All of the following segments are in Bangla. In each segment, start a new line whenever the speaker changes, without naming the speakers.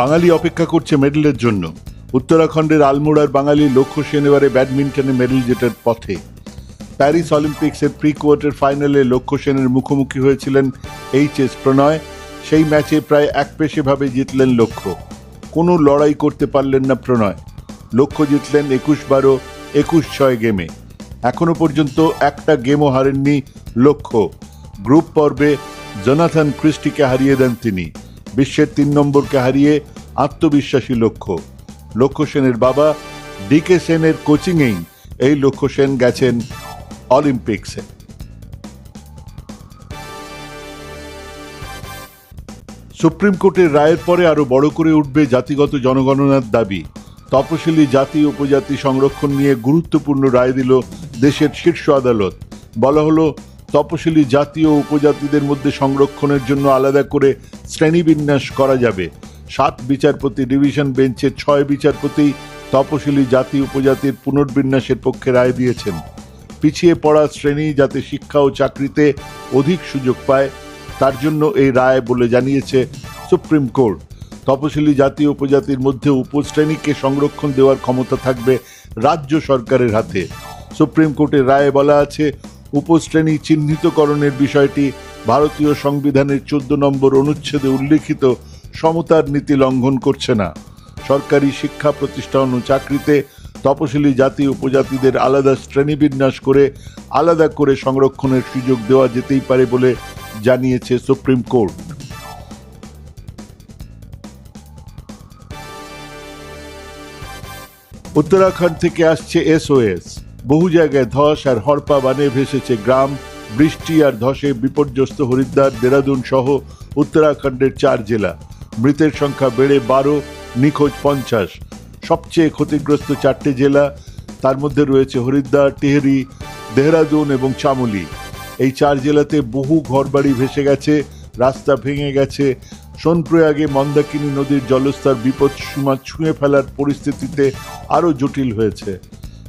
বাঙালি অপেক্ষা করছে মেডেলের জন্য। উত্তরাখণ্ডের আলমোড়ার বাঙালি লক্ষ্য সেন ব্যাডমিন্টনে মেডেল জেতার পথে। প্যারিস অলিম্পিক্সের প্রি কোয়ার্টার ফাইনালে লক্ষ্য সেনের মুখোমুখি হয়েছিলেন এইচ এস প্রণয়। সেই ম্যাচে প্রায় এক পেশেভাবে জিতলেন লক্ষ্য কোনো লড়াই করতে পারলেন না প্রণয়। লক্ষ্য জিতলেন একুশ বারো, একুশ ছয় গেমে। এখনও পর্যন্ত একটা গেমও হারেননি লক্ষ্য গ্রুপ পর্বে জোনাথন ক্রিস্টিকে হারিয়ে দেন তিনি। বিশ্বের তিন নম্বরকে হারিয়ে আত্মবিশ্বাসী লক্ষ্য। লক্ষ্য সেনের বাবা ডিকে সেনের কোচিংয়েই এই লক্ষ্য সেন গেছেন অলিম্পিক্সে। সুপ্রিম কোর্টের রায়ের পরে আরও বড় করে উঠবে জাতিগত জনগণনার দাবি। তপশিলি জাতি উপজাতি সংরক্ষণ নিয়ে গুরুত্বপূর্ণ রায় দিল দেশের শীর্ষ আদালত। বলা হলো তপশিলি জাতি ও উপজাতিদের মধ্যে সংরক্ষণের জন্য আলাদা করে শ্রেণীবিন্যাস করা যাবে। সাত বিচারপতি ডিভিশন বেঞ্চের ছয় বিচারপতি তপশিলি জাতি উপজাতির পুনর্বিন্যাসের পক্ষে রায় দিয়েছেন। পিছিয়ে পড়া শ্রেণি যাতে শিক্ষা ও চাকরিতে অধিক সুযোগ পায়, তার জন্য এই রায় বলে জানিয়েছে সুপ্রিম কোর্ট। তপশিলি জাতি উপজাতির মধ্যে উপশ্রেণীকে সংরক্ষণ দেওয়ার ক্ষমতা থাকবে রাজ্য সরকারের হাতে। সুপ্রিম কোর্টের রায়ে বলা আছে উপশ্রেণী চিহ্নিতকরণের বিষয়টি ভারতীয় সংবিধানের চোদ্দ নম্বর অনুচ্ছেদে উল্লেখিত, সমতার নীতি লঙ্ঘন করছে না। সরকারি শিক্ষা প্রতিষ্ঠান ও চাকরিতে তপশিলি জাতি উপজাতিদের আলাদা শ্রেণীবিন্যাস করে আলাদা করে সংরক্ষণের সুযোগ দেওয়া যেতেই পারে বলে জানিয়েছে সুপ্রিম কোর্ট। উত্তরাখণ্ড থেকে আসছে এসওএস বহু জায়গায় ধস আর হরপা বানে ভেসেছে গ্রাম, বৃষ্টি আর ধসে বিপর্যস্ত হরিদ্বার, দেরাদুন সহ উত্তরাখণ্ডের চার জেলা। মৃতের সংখ্যা বেড়ে বারো, নিখোঁজ পঞ্চাশ। সবচেয়ে ক্ষতিগ্রস্ত চারটে জেলা, তার মধ্যে রয়েছে হরিদ্বার, টেহরি, দেহরাদুন এবং চামুলি। এই চার জেলাতে বহু ঘরবাড়ি ভেসে গেছে, রাস্তা ভেঙে গেছে। সোনপ্রয়াগে মন্দাকিনী নদীর জলস্তর বিপদ সীমা ছুঁয়ে ফেলার পরিস্থিতিতে আরও জটিল হয়েছে।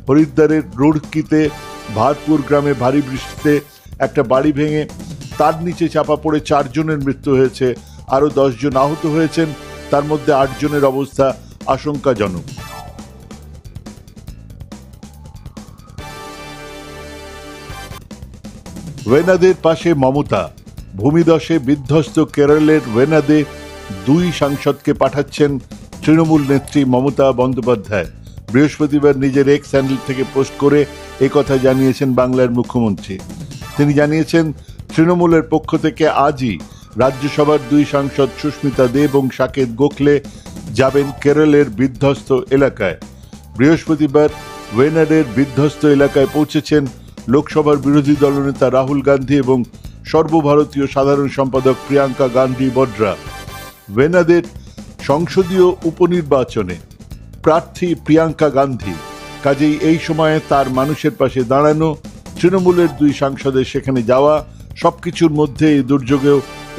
হরিদ্বারের রুড়কিতে ভারতপুর গ্রামে ভারী বৃষ্টিতে একটা বাড়ি ভেঙে তার নিচে চাপা পড়ে চারজনের মৃত্যু হয়েছে। আরও দশজন আহত হয়েছেন, তার মধ্যে আটজনের অবস্থা আশঙ্কাজনক। ওয়েনাদের পাশে মমতা। ভূমিদশে বিধ্বস্ত কেরলের ওয়েনাদে দুই সাংসদকে পাঠাচ্ছেন তৃণমূল নেত্রী মমতা বন্দ্যোপাধ্যায়। বৃহস্পতিবার নিজের এক্স হ্যান্ডেল থেকে পোস্ট করে কথা জানিয়েছেন বাংলার মুখ্যমন্ত্রী। তিনি জানিয়েছেন, তৃণমূলের পক্ষ থেকে আজই রাজ্যসভার দুই সাংসদ সুস্মিতা দে এবং সাকেত গোখলে যাবেন কেরলের বিধ্বস্ত এলাকায়। বৃহস্পতিবার ওয়েনাডের বিধ্বস্ত এলাকায় পৌঁছেছেন লোকসভার বিরোধী দলনেতা রাহুল গান্ধী এবং সর্বভারতীয় সাধারণ সম্পাদক প্রিয়াঙ্কা গান্ধী বড্রা। ওয়েনাদের সংসদীয় উপনির্বাচনে প্রার্থী প্রিয়াঙ্কা গান্ধী। কাজেই এই সময়ে তার মানুষের পাশে দাঁড়ানো, তৃণমূলের দুই সাংসদের সেখানে যাওয়া, সবকিছুর মধ্যে এই দুর্যোগেও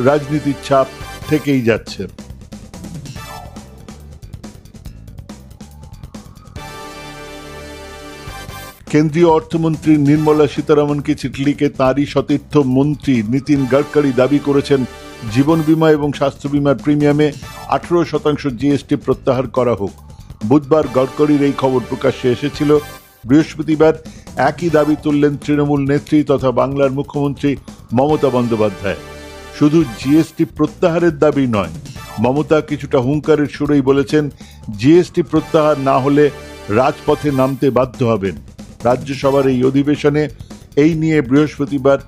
রাজনীতির ছাপ থেকেই যাচ্ছে। কেন্দ্রীয় অর্থমন্ত্রী নির্মলা সীতারামনকে চিঠি লিখে তাঁরই সতীর্থ মন্ত্রী নীতিন গডকরি দাবি করেছেন, জীবন বীমা এবং স্বাস্থ্য বীমার প্রিমিয়ামে আঠেরো শতাংশ জিএসটি প্রত্যাহার করা হোক। বুধবার গডকরির এই খবর প্রকাশ্যে এসেছিল। বৃহস্পতিবার একই দাবি তুললেন তৃণমূল নেত্রী তথা বাংলার মুখ্যমন্ত্রী মমতা বন্দ্যোপাধ্যায়। শুধু জিএসটি প্রত্যাহারের দাবি নয়, মমতা কিছুটা হুঙ্কারের সুরেই বলেছেন, জিএসটি প্রত্যাহার না হলে রাজপথে নামতে বাধ্য হবেন। রাজ্যসভার এই অধিবেশনে এই নিয়ে বৃহস্পতিবার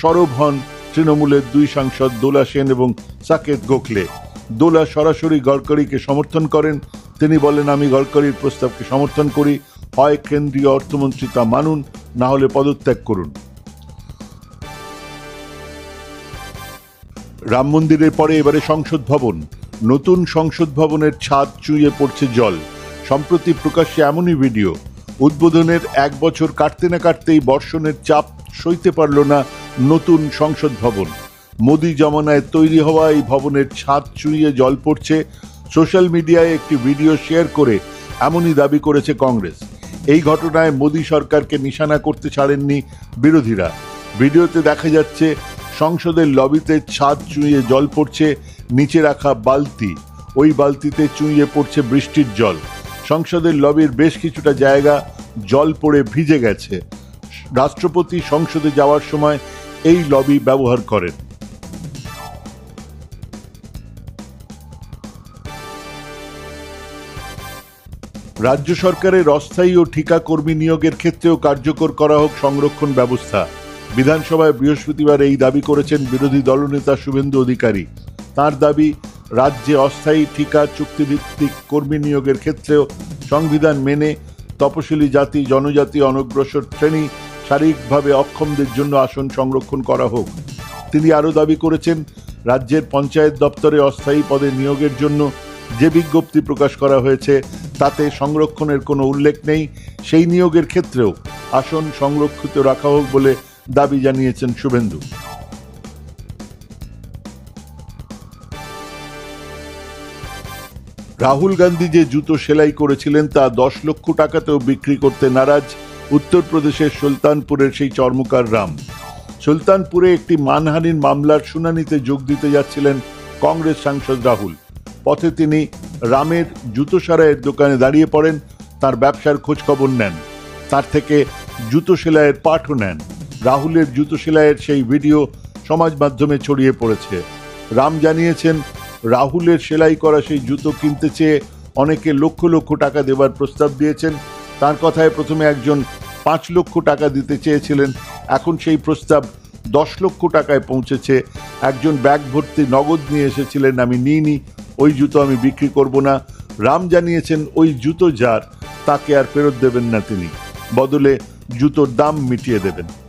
সরব হন তৃণমূলের দুই সাংসদ দোলা সেন এবং সাকেত গোখলে। দোলা সরাসরি গডকরিকে সমর্থন করেন তিনি বলেন, আমি গডকরির প্রস্তাবকে সমর্থন করি। হয় কেন্দ্রীয় অর্থমন্ত্রী তা মানুন, না হলে পদত্যাগ করুন। রাম মন্দিরের পরে এবারে সংসদ ভবন। নতুন সংসদ ভবনের ছাদ চুইয়ে পড়ছে জল। সম্প্রতি প্রকাশ্যে এমনই ভিডিও। উদ্বোধনের এক বছর কাটতে না কাটতেই বর্ষণের চাপ সইতে পারল না নতুন সংসদ ভবন। মোদি জমানায় তৈরি হওয়া এই ভবনের ছাদ চুইয়ে জল পড়ছে সোশ্যাল মিডিয়ায় একটি ভিডিও শেয়ার করে এমনই দাবি করেছে কংগ্রেস। এই ঘটনায় মোদী সরকারকে নিশানা করতে ছাড়েননি বিরোধীরা। ভিডিওতে দেখা যাচ্ছে, সংসদের লবিতে ছাদ চুইয়ে জল পড়ছে, নিচে রাখা বালতি। ওই বালতিতে চুঁইয়ে পড়ছে বৃষ্টির জল। সংসদের লবির বেশ কিছুটা জায়গা জল পড়ে ভিজে গেছে। রাষ্ট্রপতি সংসদে যাওয়ার সময় এই লবি ব্যবহার করেন। রাজ্য সরকারের অস্থায়ী ও ঠিকা কর্মী নিয়োগের ক্ষেত্রেও কার্যকর করা হোক সংরক্ষণ ব্যবস্থা। বিধানসভায় বৃহস্পতিবার এই দাবি করেছেন বিরোধী দলনেতা শুভেন্দু অধিকারী। তার দাবি, রাজ্যে অস্থায়ী ঠিকা চুক্তিভিত্তিক কর্মী নিয়োগের ক্ষেত্রেও সংবিধান মেনে তপশিলি জাতি, জনজাতি, অনগ্রসর শ্রেণি শারীরিকভাবে অক্ষমদের জন্য আসন সংরক্ষণ করা হোক। তিনি আরও দাবি করেছেন, রাজ্যের পঞ্চায়েত দপ্তরে অস্থায়ী পদে নিয়োগের জন্য যে বিজ্ঞপ্তি প্রকাশ করা হয়েছে তাতে সংরক্ষণের কোনো উল্লেখ নেই, সেই নিয়োগের ক্ষেত্রেও আসন সংরক্ষিত রাখা হোক বলে দাবি জানিয়েছেন শুভেন্দু। রাহুল গান্ধী যে জুতো সেলাই করেছিলেন তা দশ লক্ষ টাকাতেও বিক্রি করতে নারাজ উত্তরপ্রদেশের সুলতানপুরের সেই চর্মকার রাম। সুলতানপুরে একটি মানহানির মামলার শুনানিতে যোগ দিতে যাচ্ছিলেন কংগ্রেস সাংসদ রাহুল। পথে তিনি রামের জুতো সারাইয়ের দোকানে দাঁড়িয়ে পড়েন, তার ব্যবসার খোঁজ খবর নেন। তার থেকে জুতো সেলাইয়ের পাঠও নেন। রাহুলের জুতো সেলাইয়ের সেই ভিডিও সমাজ মাধ্যমে ছড়িয়ে পড়েছে। রাম জানিয়েছেন, রাহুলের সেলাই করা সেই জুতো কিনতে চেয়ে অনেকে লক্ষ লক্ষ টাকা দেবার প্রস্তাব দিয়েছেন। তার কথায় প্রথমে একজন পাঁচ লক্ষ টাকা দিতে চেয়েছিলেন। এখন সেই প্রস্তাব দশ লক্ষ টাকায় পৌঁছেছে। একজন ব্যাগ ভর্তি নগদ নিয়ে এসেছিলেন আমি নিইনি ওই জুতো আমি বিক্রি করব না। রাম জানিয়েছেন, ওই জুতো যার, তাকে আর ফেরত দেবেন না তিনি। বদলে জুতোর দাম মিটিয়ে দেবেন।